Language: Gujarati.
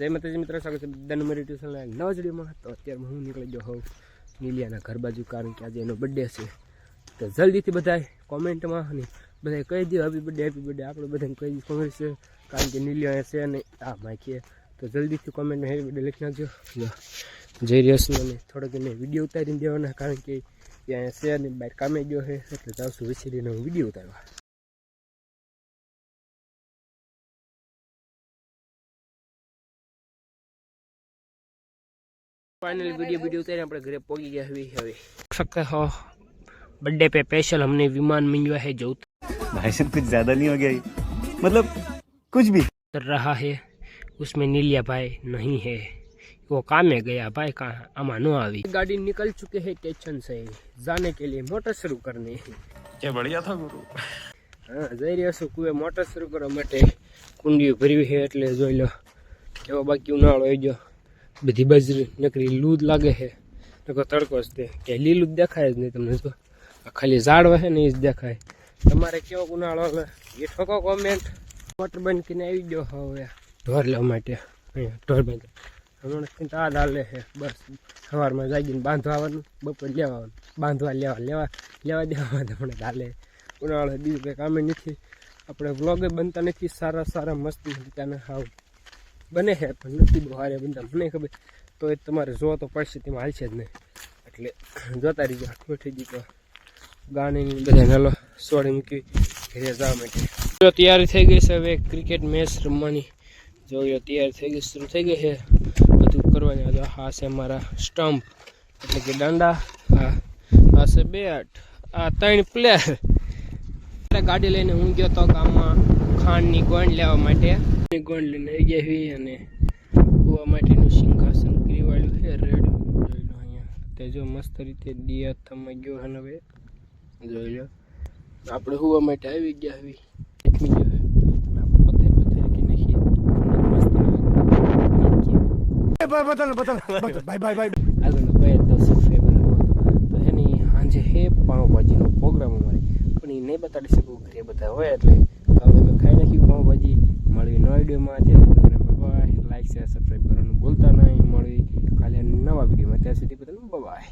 જય માતાજી મિત્રો, સ્વાગત છે બધાનું મારી ટ્યુશનના નવા વિડીયોમાં. તો અત્યારે હું નીકળી ગયો હોઉં નીલિયાના ઘર બાજુ, કારણ કે આજે એનો બર્થડે છે. તો જલ્દીથી બધાય કોમેન્ટમાં અને બધાય કહી દો હેપી બર્થડે હેપી બર્થડે આપણે બધાને કહી દઈએ કોંગ્રેસ છે કારણ કે નીલિયા છે અને આ માખીએ તો જલ્દીથી કોમેન્ટમાં હેપી બર્થડે લખી નાખજો. જઈ રહ્યો છું અને થોડોક એને વીડિયો ઉતારીને દેવાના, કારણ કે ત્યાં છે અને બહાર કામે ગયો છે, એટલે જાઉં છું વિસરીને હું વીડિયો ઉતારવા. फाइनली वीडियो वीडियो उतारे આપણે ઘરે પહોંચી ગયા હવે હવે सकते हो बर्थडे पे स्पेशल हमने विमान मंगवाया है जो भाई साहब कुछ ज्यादा नहीं हो गया ये? मतलब कुछ भी उतर रहा है उसमें नीलिया भाई नहीं है वो काम में गया भाई कहाँ अमा नो આવી गाड़ी निकल चुके हैं स्टेशन से जाने के लिए मोटर शुरू करने क्या बढ़िया था गुरु હા જઈ રહ્યો છું કુએ મોટર શરૂ કરવા માટે કુંડીઓ ભરવી છે એટલે જોઈ લો કેવો બાકી ઉનાળો આવી ગયો બધી બાજરી નકરી લૂદ લાગે છે. નકર તડકો જ તે. કે લીલું જ દેખાય જ નહીં તમને જો ખાલી ઝાડ વહે ને એ જ દેખાય. તમારે કેવો ઉનાળો હવે એ ઠોકો કોમેન્ટ મોટર બંધ કરીને આવી ગયો હવે ઢોર લેવા માટે. અહીંયા ઢોર બંધ. હમણાં આ દાલે છે. બસ. સવારમાં જાગીને બાંધવા આવવાનું, બપોર લેવા આવવાનું. બાંધવા લેવા લેવા લેવા દેવા હમણાં દાલે ઉનાળો બીજું કંઈ કામે નથી. આપણે વ્લોગે બનતા નથી. સારા સારા, મસ્તી ત્યાંના હાવ બને છે, પણ નથી બહુ હારે બનતા. મને ખબર તો એ તમારે જોવો તો પડશે, તેમાં હાલશે જ નહીં એટલે જોતા રહીજો બેઠી જી તો. ગાણીની બધા નલો સોડી મૂકી ઘરે જવા માટે. જો તૈયારી થઈ ગઈ છે હવે ક્રિકેટ મેચ રમવાની. જો તૈયારી થઈ ગઈ, શરૂ થઈ ગઈ છે. બધું કરવાની. આજે આ છે મારા સ્ટમ્પ. એટલે કે દાંડા. હા આ છે બેટ આ ત્રણ પ્લેયર ગાડી લઈને હું ગયો તો ગામમાં ખાંડની ગોંડ લેવા માટે. ગોંડ લઈને આવી ગયા હોય અને હોવા માટેનું સિંહાસન કરીવાળ્યું છે રેડ. જોઈ લો અહીંયા. તે જો મસ્ત રીતે દિયા થમાં ગયો અને હવે. જોઈ લો. આપણે હોવા માટે આવી ગયા હોય લક્ષ્મી આપણે પથ્થર પથ્થર કે નાખીએ. મસ્ત બતલ બતલ બતલ ભાઈ તો તો એની સાંજે હે પાઉંભાજીનો પ્રોગ્રામ અમારે. પણ એ નહીં બતાડી શકું ઘરે બધા હોય એટલે. વિડીયોમાં ત્યાં બાય લાઈક શેર સબસ્ક્રાઈબ કરવાનું ભૂલતા નહીં. મળી કાલે નવા વિડીયોમાં. ત્યાં સુધી બધાને બાય